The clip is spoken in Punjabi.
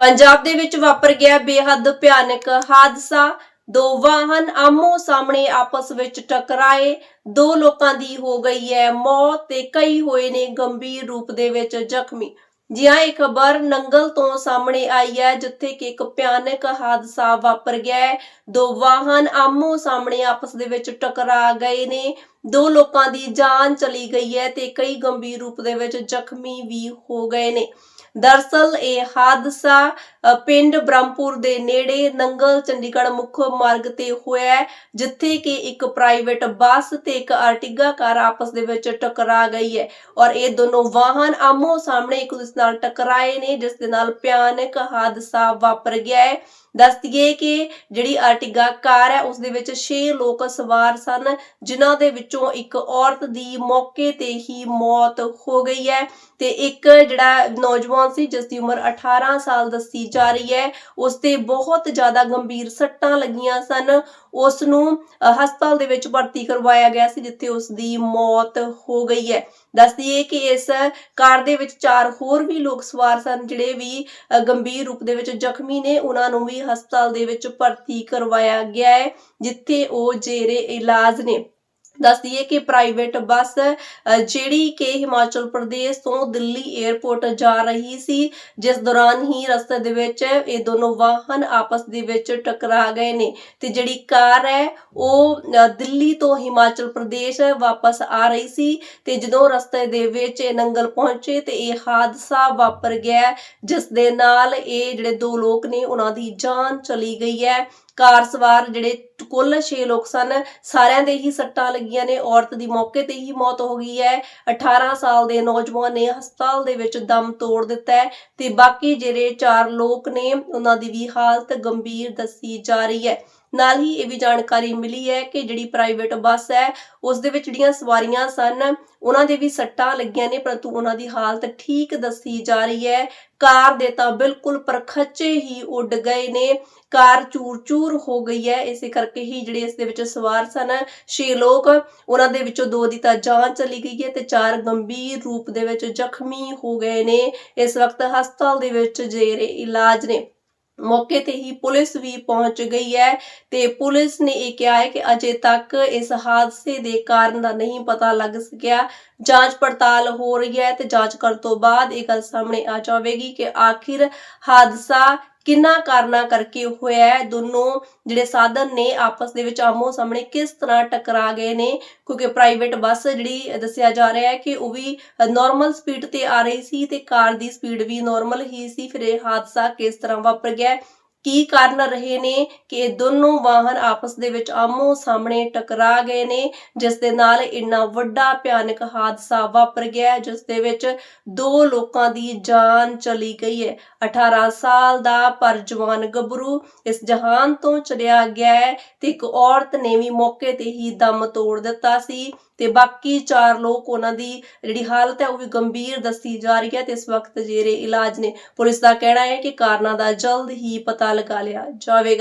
ਪੰਜਾਬ ਦੇ ਵਿੱਚ ਵਾਪਰ ਗਿਆ ਬੇਹੱਦ ਭਿਆਨਕ ਹਾਦਸਾ। ਦੋ ਵਾਹਨ ਆਮੋ ਸਾਹਮਣੇ ਆਪਸ ਵਿੱਚ ਟਕਰਾਏ। ਦੋ ਲੋਕਾਂ ਦੀ ਹੋ ਗਈ ਹੈ ਮੌਤ ਤੇ ਕਈ ਹੋਏ ਨੇ ਗੰਭੀਰ ਰੂਪ ਦੇ ਵਿੱਚ ਜ਼ਖਮੀ। ਜੀ ਹਾਂ ਇਹ ਖਬਰ ਨੰਗਲ ਤੋਂ ਸਾਹਮਣੇ ਆਈ ਹੈ, ਜਿੱਥੇ ਕਿ ਇੱਕ ਭਿਆਨਕ ਹਾਦਸਾ ਵਾਪਰ ਗਿਆ ਹੈ। ਦੋ ਵਾਹਨ ਆਮੋ ਸਾਹਮਣੇ ਆਪਸ ਦੇ ਵਿੱਚ ਟਕਰਾ ਗਏ ਨੇ। ਦੋ ਲੋਕਾਂ ਦੀ ਜਾਨ ਚਲੀ ਗਈ ਹੈ ਤੇ ਕਈ ਗੰਭੀਰ ਰੂਪ ਦੇ ਵਿੱਚ ਜ਼ਖਮੀ ਵੀ ਹੋ ਗਏ ਨੇ। ਦਰਸਲ ਇਹ ਹਾਦਸਾ ਪਿੰਡ ਬ੍ਰਹਮਪੁਰ ਦੇ ਨੇੜੇ ਨੰਗਲ, ਚੰਡੀਗੜ੍ਹ ਮੁੱਖ ਮਾਰਗ ਤੇ ਹੋਇਆ ਜਿੱਥੇ ਕਿ ਇੱਕ ਪ੍ਰਾਈਵੇਟ ਬੱਸ ਤੇ ਇੱਕ ਆਰਟੀਗਾ ਕਾਰ ਆਪਸ ਦੇ ਵਿੱਚ ਟਕਰਾ ਗਈ ਹੈ ਔਰ ਇਹ ਦੋਨੋਂ ਵਾਹਨ ਆਮੋ ਸਾਹਮਣੇ ਇੱਕ ਦੂਸਰੇ ਨਾਲ ਟਕਰਾਏ ਨੇ, ਜਿਸ ਦੇ ਨਾਲ ਭਿਆਨਕ ਹਾਦਸਾ ਵਾਪਰ ਗਿਆ ਹੈ। ਦੱਸ ਦਈਏ ਕਿ ਜਿਹੜੀ ਆਰਟਿਗਾ ਕਾਰ ਹੈ, ਉਸ ਦੇ ਵਿੱਚ 6 ਲੋਕ ਸਵਾਰ ਸਨ, ਜਿਨ੍ਹਾਂ ਦੇ ਵਿੱਚੋਂ ਇੱਕ ਔਰਤ ਦੀ ਮੌਕੇ ਤੇ ਹੀ ਮੌਤ ਹੋ ਗਈ ਹੈ ਤੇ ਇੱਕ ਜਿਹੜਾ ਨੌਜਵਾਨ ਸੀ ਜਿਸ ਦੀ ਉਮਰ 18 ਸਾਲ ਦੱਸੀ ਜਾ ਰਹੀ ਹੈ। ਉਸ ਤੇ ਬਹੁਤ ਜ਼ਿਆਦਾ ਗੰਭੀਰ ਸੱਟਾਂ ਲੱਗੀਆਂ ਸਨ। ਉਸ ਨੂੰ ਹਸਪਤਾਲ ਦੇ ਵਿੱਚ ਭਰਤੀ ਕਰਵਾਇਆ ਗਿਆ ਸੀ, ਜਿੱਥੇ ਉਸ ਦੀ ਮੌਤ ਹੋ ਗਈ ਹੈ। ਦੱਸ ਦਈਏ ਕਿ ਇਸ ਕਾਰ ਦੇ ਵਿੱਚ ਚਾਰ ਹੋਰ ਵੀ ਲੋਕ ਸਵਾਰ ਸਨ, ਜਿਹੜੇ ਵੀ ਗੰਭੀਰ ਰੂਪ ਦੇ ਵਿੱਚ ਜ਼ਖਮੀ ਨੇ। ਉਹਨਾਂ ਨੂੰ ਵੀ ਹਸਪਤਾਲ ਦੇ ਵਿੱਚ ਭਰਤੀ ਕਰਵਾਇਆ ਗਿਆ ਹੈ, ਜਿੱਥੇ ਉਹ ਜੇਰੇ ਇਲਾਜ ਨੇ। ਦੱਸ ਦਈਏ ਕਿ ਪ੍ਰਾਈਵੇਟ ਬੱਸ ਜਿਹੜੀ ਕਿ ਹਿਮਾਚਲ ਪ੍ਰਦੇਸ਼ ਤੋਂ ਦਿੱਲੀ 에ਅਰਪੋਰਟ ਜਾ ਰਹੀ ਸੀ, ਜਿਸ ਦੌਰਾਨ ਹੀ ਰਸਤੇ ਦੇ ਵਿੱਚ ਇਹ ਦੋਨੋਂ ਵਾਹਨ ਆਪਸ ਦੇ ਵਿੱਚ ਟਕਰਾ ਗਏ ਨੇ ਤੇ ਜਿਹੜੀ ਕਾਰ ਹੈ, ਉਹ ਦਿੱਲੀ ਤੋਂ ਹਿਮਾਚਲ ਪ੍ਰਦੇਸ਼ ਵਾਪਸ ਆ ਰਹੀ ਸੀ ਤੇ ਜਦੋਂ ਰਸਤੇ ਦੇ ਵਿੱਚ ਇਹ ਨੰਗਲ ਪਹੁੰਚੇ ਤੇ ਇਹ ਹਾਦਸਾ ਵਾਪਰ ਗਿਆ, ਜਿਸ ਦੇ ਨਾਲ ਇਹ ਜਿਹੜੇ ਦੋ ਲੋਕ ਨੇ, ਉਹਨਾਂ ਦੀ ਜਾਨ ਚਲੀ ਗਈ ਹੈ। ਕਾਰ ਸਵਾਰ ਜਿਹੜੇ ਕੁੱਲ 6 ਲੋਕ ਸਨ। ਸਾਰਿਆਂ ਦੇ ਹੀ ਸੱਟਾਂ ਲੱਗੀਆਂ ਨੇ। ਔਰਤ ਦੀ ਮੌਕੇ ਤੇ ਹੀ ਮੌਤ ਹੋ ਗਈ ਹੈ। 18 ਸਾਲ ਦੇ ਨੌਜਵਾਨ ਨੇ ਹਸਪਤਾਲ ਦੇ ਵਿੱਚ ਦਮ ਤੋੜ ਦਿੱਤਾ ਹੈ ਤੇ ਬਾਕੀ ਜਿਹੜੇ ਚਾਰ ਲੋਕ ਨੇ, ਉਹਨਾਂ ਦੀ ਵੀ ਹਾਲਤ ਗੰਭੀਰ ਦੱਸੀ ਜਾ ਰਹੀ ਹੈ। ਨਾਲ ਹੀ ਇਹ ਵੀ ਜਾਣਕਾਰੀ ਮਿਲੀ ਹੈ ਕਿ ਜਿਹੜੀ ਪ੍ਰਾਈਵੇਟ ਬੱਸ ਹੈ, ਉਸ ਦੇ ਵਿੱਚ ਜਿਹੜੀਆਂ ਸਵਾਰੀਆਂ ਸਨ, ਉਹਨਾਂ ਦੇ ਵੀ ਸੱਟਾਂ ਲੱਗੀਆਂ ਨੇ, ਪਰੰਤੂ ਉਹਨਾਂ ਦੀ ਹਾਲਤ ਠੀਕ ਦੱਸੀ ਜਾ ਰਹੀ ਹੈ। ਕਾਰ ਦੇ ਤਾਂ ਬਿਲਕੁਲ ਪਰਖੱਚੇ ਹੀ ਉੱਡ ਗਏ ਨੇ, ਕਾਰ ਚੂਰ-ਚੂਰ ਹੋ ਗਈ ਹੈ, ਇਸੇ ਕਰਕੇ ਹੀ ਜਿਹੜੇ ਇਸ ਦੇ ਵਿੱਚ ਸਵਾਰ ਸਨ, ਛੇ ਲੋਕ, ਉਹਨਾਂ ਦੇ ਵਿੱਚੋਂ ਦੋ ਦੀ ਤਾਂ ਜਾਨ ਚਲੀ ਗਈ ਹੈ ਤੇ ਚਾਰ ਗੰਭੀਰ ਰੂਪ ਦੇ ਵਿੱਚ ਜ਼ਖਮੀ ਹੋ ਗਏ ਨੇ। ਇਸ ਵਕਤ ਹਸਪਤਾਲ ਦੇ ਵਿੱਚ ਜੇਰੇ ਇਲਾਜ ਨੇ। ਮੌਕੇ ਤੇ ਹੀ ਪੁਲਿਸ ਵੀ ਪਹੁੰਚ ਗਈ ਹੈ ਤੇ ਪੁਲਿਸ ਨੇ ਇਹ ਕਿਹਾ ਹੈ ਕਿ ਅਜੇ ਤੱਕ ਇਸ ਹਾਦਸੇ ਦੇ ਕਾਰਨ ਦਾ ਨਹੀਂ ਪਤਾ ਲੱਗ ਸਕਿਆ। ਜਾਂਚ ਪੜਤਾਲ ਹੋ ਰਹੀ ਹੈ ਤੇ ਜਾਂਚ ਕਰਨ ਤੋਂ ਬਾਅਦ ਇਹ ਗੱਲ ਸਾਹਮਣੇ ਆ ਜਾਵੇਗੀ ਕਿ ਆਖਿਰ ਹਾਦਸਾ ਕਿੰਨਾ ਕਾਰਨਾਂ ਕਰਕੇ ਹੋਇਆ ਹੈ? ਦੋਨੋਂ ਜਿਹੜੇ ਸਾਧਨ ਨੇ ਆਪਸ ਦੇ ਵਿੱਚ ਆਮੋ ਸਾਹਮਣੇ ਕਿਸ ਤਰ੍ਹਾਂ ਟਕਰਾ ਗਏ ਨੇ? ਕਿਉਂਕਿ ਪ੍ਰਾਈਵੇਟ ਬੱਸ ਜਿਹੜੀ ਦੱਸਿਆ ਜਾ ਰਿਹਾ ਹੈ ਕਿ ਉਹ ਵੀ ਨਾਰਮਲ ਸਪੀਡ ਤੇ ਆ ਰਹੀ ਸੀ ਤੇ ਕਾਰ ਦੀ ਸਪੀਡ ਵੀ ਨਾਰਮਲ ਹੀ ਸੀ। ਫਿਰ ਇਹ ਹਾਦਸਾ ਕਿਸ ਤਰ੍ਹਾਂ ਵਾਪਰ ਗਿਆ ਕੀ ਕਾਰਨ ਰਹੇ ਨੇ ਕਿ ਇਹ ਦੋਨੋਂ ਵਾਹਨ ਆਪਸ ਦੇ ਵਿੱਚ ਆਮੋ ਸਾਹਮਣੇ ਟਕਰਾ ਗਏ ਨੇ, ਜਿਸ ਦੇ ਨਾਲ ਇੰਨਾ ਵੱਡਾ ਭਿਆਨਕ ਹਾਦਸਾ ਵਾਪਰ ਗਿਆ, ਜਿਸ ਦੇ ਵਿੱਚ ਦੋ ਲੋਕਾਂ ਦੀ ਜਾਨ ਚਲੀ ਗਈ ਹੈ। 18 ਸਾਲ ਦਾ ਪਰ ਜਵਾਨ ਗੱਭਰੂ ਇਸ ਜਹਾਨ ਤੋਂ ਚਲਿਆ ਗਿਆ ਹੈ ਤੇ ਇੱਕ ਔਰਤ ਨੇ ਵੀ ਮੌਕੇ ਤੇ ਹੀ ਦਮ ਤੋੜ ਦਿੱਤਾ ਸੀ ਤੇ ਬਾਕੀ ਚਾਰ ਲੋਕ ਉਹਨਾਂ ਦੀ ਜਿਹੜੀ ਹਾਲਤ ਹੈ ਉਹ ਵੀ ਗੰਭੀਰ ਦੱਸੀ ਜਾ ਰਹੀ ਹੈ ਤੇ ਇਸ ਵਕਤ ਜੇਰੇ ਇਲਾਜ ਨੇ, ਪੁਲਿਸ ਦਾ ਕਹਿਣਾ ਹੈ ਕਿ ਕਾਰਨਾਂ ਦਾ ਜਲਦ ਹੀ ਪਤਾ ਲਗਾ ਲਿਆ ਜਾਵੇਗਾ